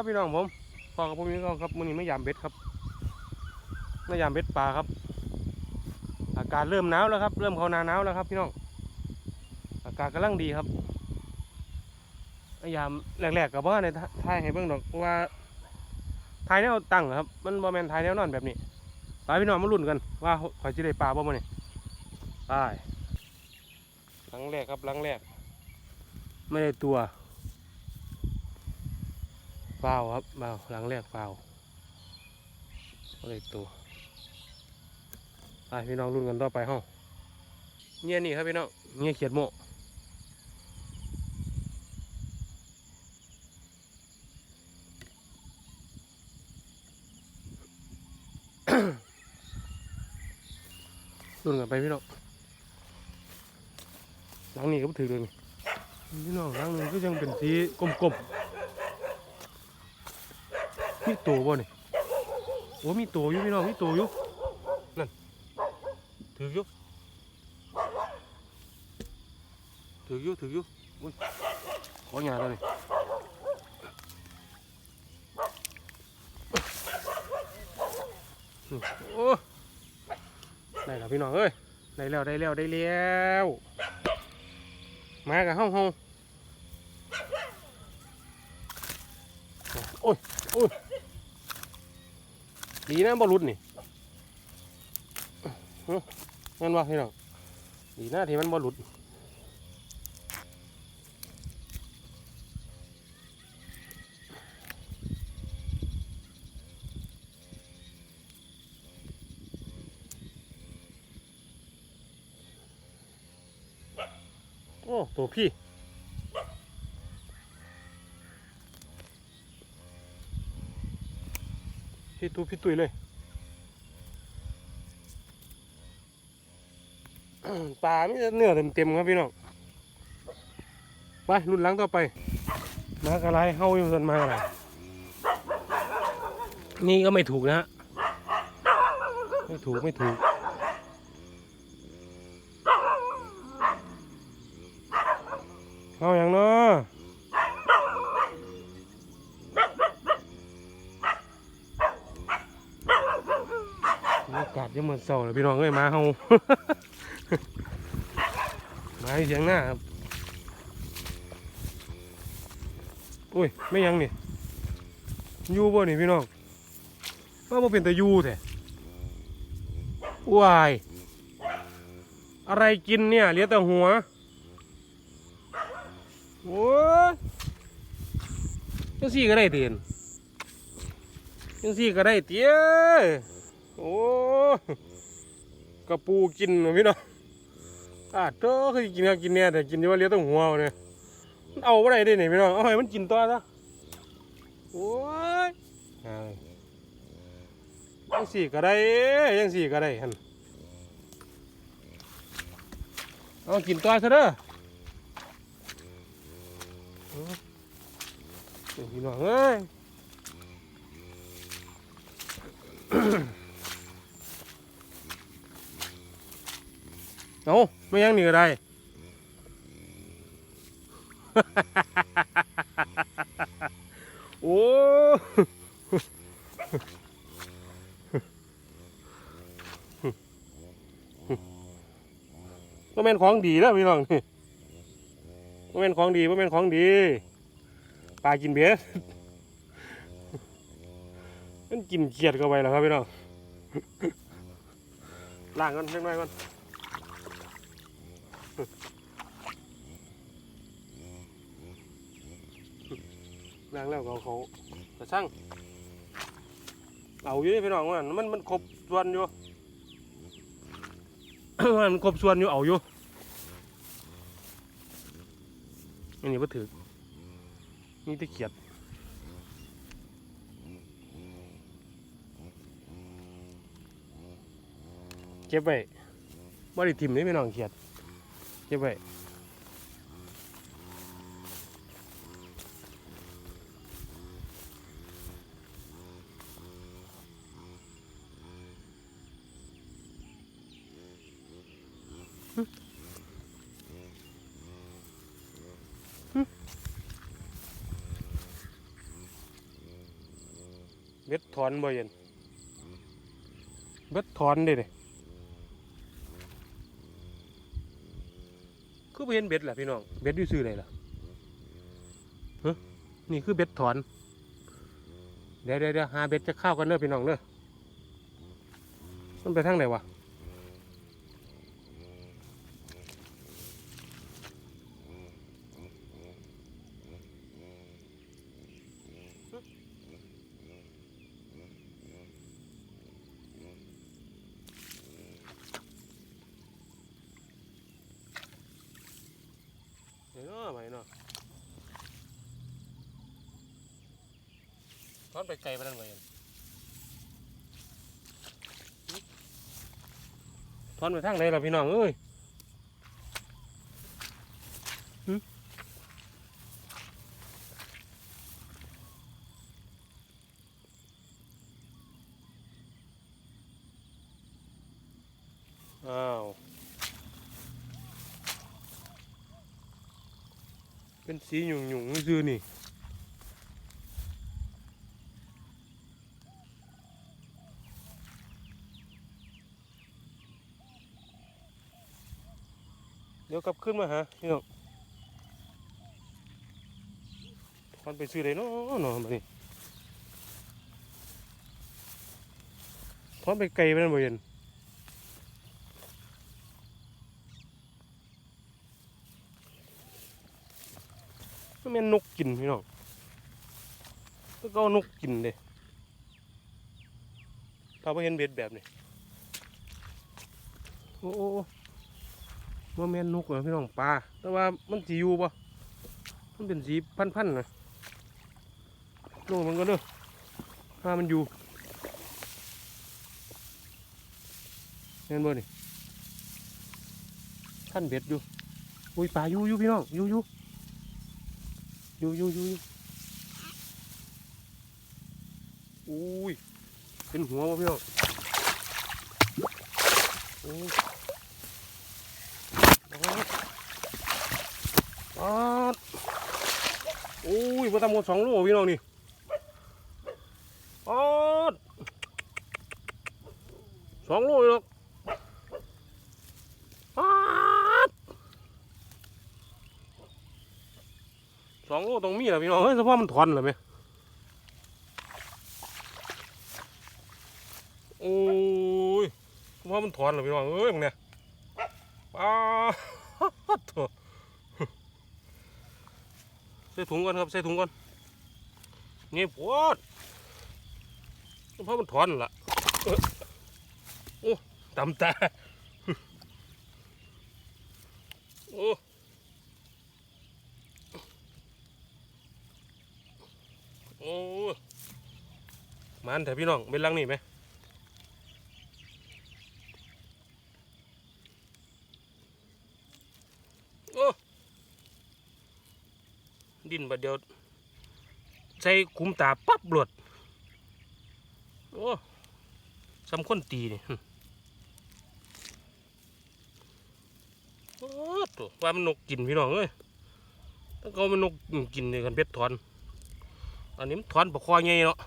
ครับพี่น้องผมพอกับผมนี่ก็ครับมือนี้ไม่ยามเบ็ดครับไม่ยามเบ็ดปลาครับ อากาศเริ่มหนาวแล้วครับ เริ่มเขานาหนาวแล้วครับ พี่น้องอากาศกำลังดีครับพยายามแรกๆกับว่าในทายให้เบิ่งดอกเพราว่าทายแนวตั้งครับ มันบ่แมนทายแนวนอนแบบนี้ไปพี่น้องมาลุ้นกันว่าข่อยสิได้ปลาบ่มื้อนี้ไปหลังแรกครับหลังแรก ไม่ได้ตัว เปล่าครับเปล่าหลังแรกเปล่าอะไรตัวไปพี่น้องรุ่นกันต่อไปห้องเงี้ยนี่ครับพี่น้องเงี้ยเขียดโมรุ่นกันไปพี่น้องหลังนี้ก็ถือเลยพี่น้องหลังนี้ก็ยังเป็นสีกลมๆ มีตัวบ่นี่โอ้มีตัวอยู่พี่น้องมีตัวอยู่นั่นถืออยู่ถืออยู่ถืออยู่ขอหยาแล้วนี่โอ้ได้แล้วพี่น้องเอ้ยได้แล้วได้แล้วได้แล้วมากับห้องห้องโอ้ยโอ้ย ดีนะบอลุดนี่เงั้นว่าพี่น้องดีนะที่มันบอลุดโอ้ตัวพี่ พี่ตุพี่ตุยเลยปลาไม่เนื้อเต็มๆครับพี่น้องไปรุ่นหลังต่อไป มากระไรเข้าอยู่ส่วนมากอะไรนี่ก็ไม่ถูกนะฮะไม่ถูกไม่ถูกเอาอย่างเนาะ บรรยากาศยังเหมือนเสาเลยพี่น้องเอ้ยมาเฮา มาเสียงหน้าครับอุ้ยไม่ยังนี่ยูบ่นี่พี่น้องว่าบ่เป็นแต่ยูแท้วายอะไรกินเนี่ยเหลือแต่หัวโอ้ยจังสี่ก็ได้เตียนจังสี่ก็ได้เตี้ย โอ้กระปูกินนะพี่น้องอาเจ้าเคยกินก็กินเนี่ยแต่กินที่ว่าเลี้ยงต้องหัวเนี่ยมันเอาอะไรได้เนี่ยพี่น้องเอาให้มันกินต่อซะโอ้ยยังสี่ก็ได้ยังสี่ก็ได้ฮันเอากินต่อซะเด้อเอาพี่น้องเอ้ย เอาไม่ยังหนีก็ได้ โอ้ก็เป็นของดีแล้วพี่น้องนี่ก็เป็นของดีก็เป็นของดีปลากินเบียมันกินเกียดเข้าไปแล้วครับพี่น้องล้างกันเล็กน้อยก่อน ล้างแล้วก็เอาเขากระช่างเอาอยู่นี่พี่น้องว่ามันมันครบส่วนอยู่ มันครบส่วนอยู่เอาอยู่อันนี้ก็ถือนี่ตะเขียดเก็บไว้บ่ได้ทิมเลยพี่น้องเขียด như vậy. Biết thon bao nhiêu biết thon đây này. เห็นเบ็ดแหละพี่น้องเบ็ดอยู่ซื้อไหนล่ะฮะนี่คือเบ็ดถอนเดี๋ยวเดี๋ยวหาเบ็ดจะเข้ากันเนอะพี่น้องเนอะมันไปทางไหนวะ เยวเนาะไปเนาะถอนไปไกลไปนั่นไปเห็นหึถอนไปทางไหนล่ะพี่น้องเอ้ยอ้าว เป็นสีหยุ่งหยุ่งซื่อนี่เดี๋ยวกลับขึ้นมาหาพี่น้องตอนไปซื้อเลยเนาะเนาะมานี่ทอนไปไกลไปนั่นบ่เห็น แมันนกกินพี่น้องแล้วก็นกกินเลยถ้าไ่เห็นเบ็ดแบบนี้โอ้โอ้โอ้ว่าแม่นนกเหรอพี่น้องปลาแต่ว่ามันสีอยู่ปะมันเป็นสีพันๆนะลงมันก็เด้อปลามันอยู่เห็นบ่นี่ท่านเบ็ดอยู่ อุ้ยปลาอยู่อยู่พี่น้องอยู่อยู่ อยู่อยู่อยู่อยู่อุ้ย เป็นหัววะพี่น้องโอ้ยปาดโอ้ยมาทำหมดสองโลพี่น้องนี่ปาดสองโลเลยหรอกปาด สองโลตรงมีแหละพี่น้องเฮ้ยสภาพมันถอนเหรอไหมโอ้ยสภาพมันถอนเหรอพี่น้องเอ้ยมึงเนี่ยปาดโถใส่ถุงก่อนครับใส่ถุงก่อนนี่ปวดเพราะมันถอนละโอ้ตำตาโอ้โอ้ มันแต่พี่น้องเป็นลังนี่ไหมโอ้ดินบัดเดียว ใส่คุ้มตาปั๊บหลดโอ้สำคนตีนี่โอ้ตัวว่ามันนกกินพี่น้องเอ้ยถ้าเขามันนกกินเนี่ยกันเป็ดถอน อันนี้มันถอนปะคอไงเนาะ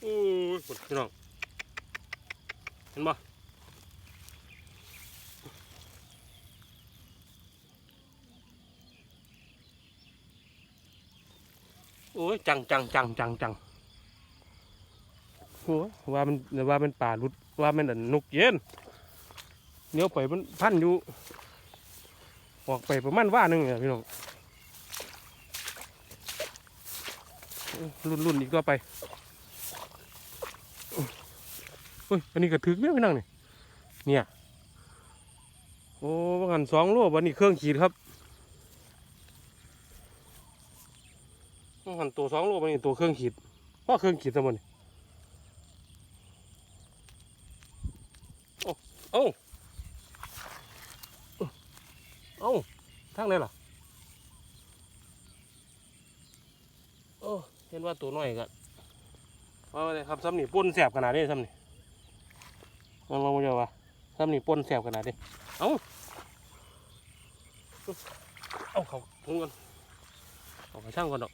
โอ้ย พี่น้องเห็นบ่โอ้ยจังจังจังจังจังโอ้ว่ามันว่ามันป่าลุดว่ามันนนกเย็นเนี้ยไปมันพันอยู่ออกไปประมาณว่าหนึ่งเนี่ยพี่น้องรุ่นรุ่นอีกก็ไป เฮ้ย อันนี้ก็ถึกเนี่ยพี่น้องนี่เนี่ย โอ้บางอันสองโลวันนี้เครื่องขีดครับหันตัวสองโลไปนี่ตัวเครื่องขีดว่าเครื่องขีดสมันนี่โอ้เอ้าเอ้าทางไหนล่ะโอ้เห็นว่าตัวน้อยกันเอาเลยครับซ้ำนี่ป่นแสบขนาดนี้ซ้ำนี่ ลองลองมาเจอวะซ้ำนี่ป่นแสบขนาดนี้เอ้าเอาเขาถุงกันของช่างก่อนดอก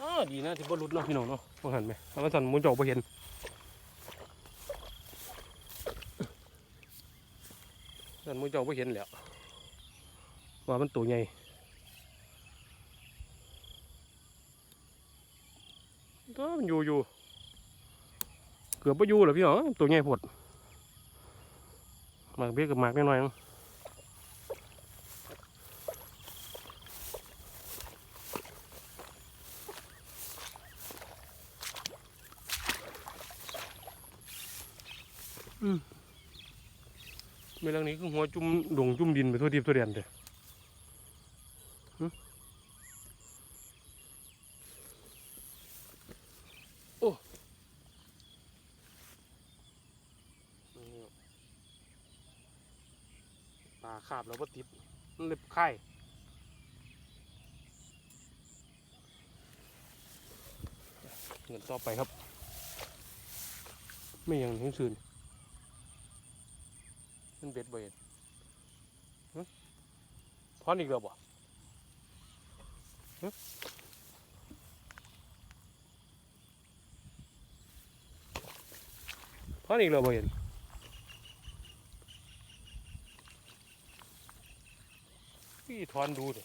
อ๋อดีนะที่บ่หลุดเนาะพี่น้องเนาะบ่หันไหมถ้ามันสั่นมุนจอบ่เห็นสั่นมุนจอบ่เห็นแล้ว ว่ามันตัวใหญ่ก็มันอยู่อยู่เกือบบ่อยู่แล้วพี่น้องตัวใหญ่โพดหมากเบี้ยกับหมากน้อยๆนึงไม่เรื่องนี้คือหัวจุ่มดงจุ่มดินไปทั่วทิพย์ทั่วแดนเลย ปลาคาบแล้วก็ติดมันเล็บไข่เงินต่อไปครับ ไม่ยังทั้งคืนมันเบ็ดบ่เห็นหึพอนอีกแล้วบ่หึพอนอีกแล้วบ่เห็น พี่ทอนดูดิ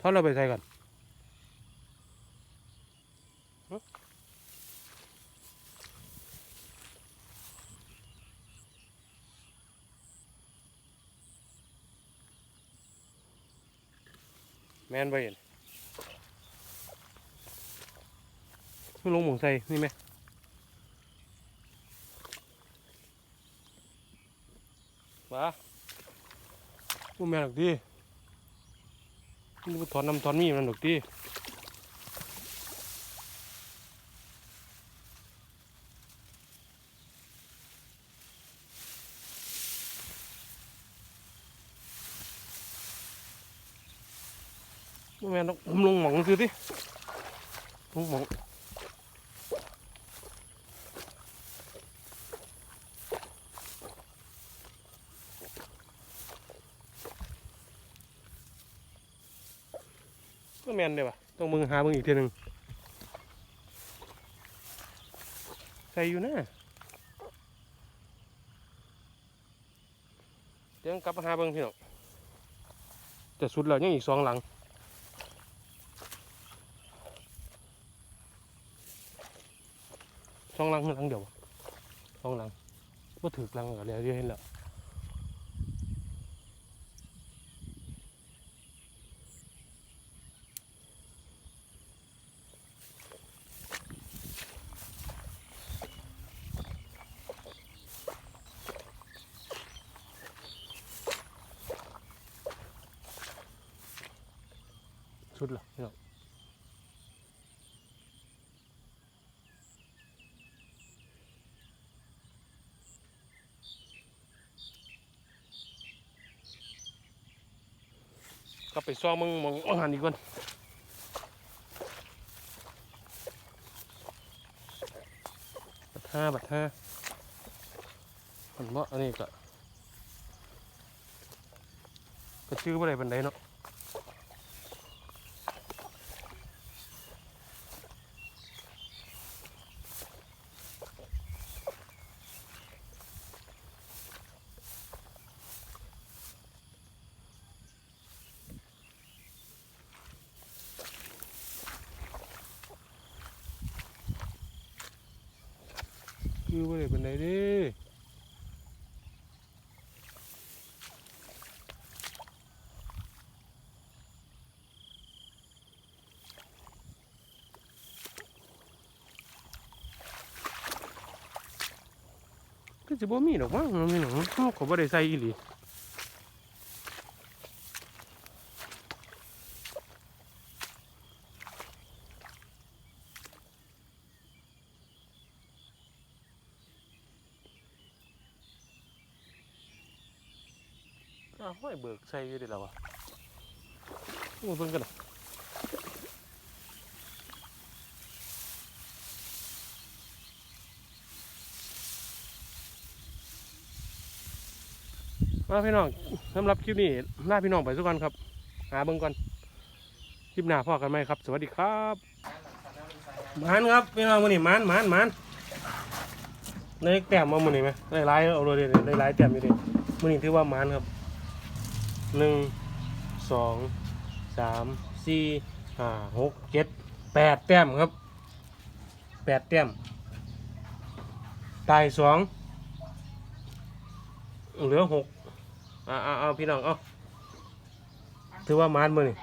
ทอนเราไปใส่กันหึแมนบ่เห็นมันลงหมองใส่นี่ไหมมาพู แม่หรอกดินี่มันถอนน้ำถอนมีมันหรอกดิแม่นหรอกผมลงหมองซื้อดิลงหมอง ก็แมนเลยว่ะต้องมึงหามึงอีกทีหนึ่งใส่อยู่นะเดี๋ยวกลับมาหาเบิ่งพี่น้องแต่สุดแล้วยังอีกสองหลังสองหลังหลังเดียวสองหลังว่าถือหลังเหรอเดี๋ยวเดี๋ยวเห็นแล้ว สุดแล้วพี่น้องก็ไปซ้อมมึงมองอาหารอีกคนบัดห้าบัดห้ามันว่าอันนี้ก็ก็ชื่อว่าอะไรบันไดเนาะ อว่าอะไรบันไดเดิก็จะบ่มีดอกมั้งมีหนูเขาก็บ่ได้ใส่อีหลี ห้อยเบิกใส่ยู่ดิแล้ววะมึงเพิ่งกันหรอมาพี่น้องสำหรับคลิปนี้ลาพี่น้องไปสักวันครับ หาเบิ้งก่อนคลิปหน้าพ่อกันไหมครับ สวัสดีครับมันครับพี่น้องมันนี่มันมันมันได้แต้มมามันนี่ไหมได้หลายเอาเลยได้หลายแต้มอยู่ดิมันนี่ถือว่ามันครับ หนึ่งสองสามสี่ห้าหกเจ็ดแปดแต้มครับแปดแต้มตายสองเหลือหกอ่าเอาเอาพี่น้องเอาถือว่ามันมือนี้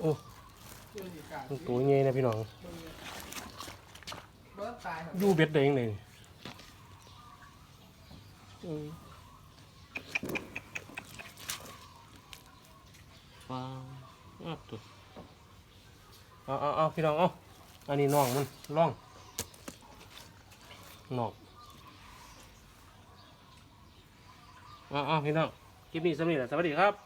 โอ้ตัวใหญ่นะพี่น้องยอยู่เบ็ดได้ยังไง ว้าวอ้าวตัวเอาเอาเอาพี่น้องเอาอันนี้น้องมันล่องน้องเอาเอาพี่น้องคลิปนี้สำเร็จแล้วสวัสดีครับ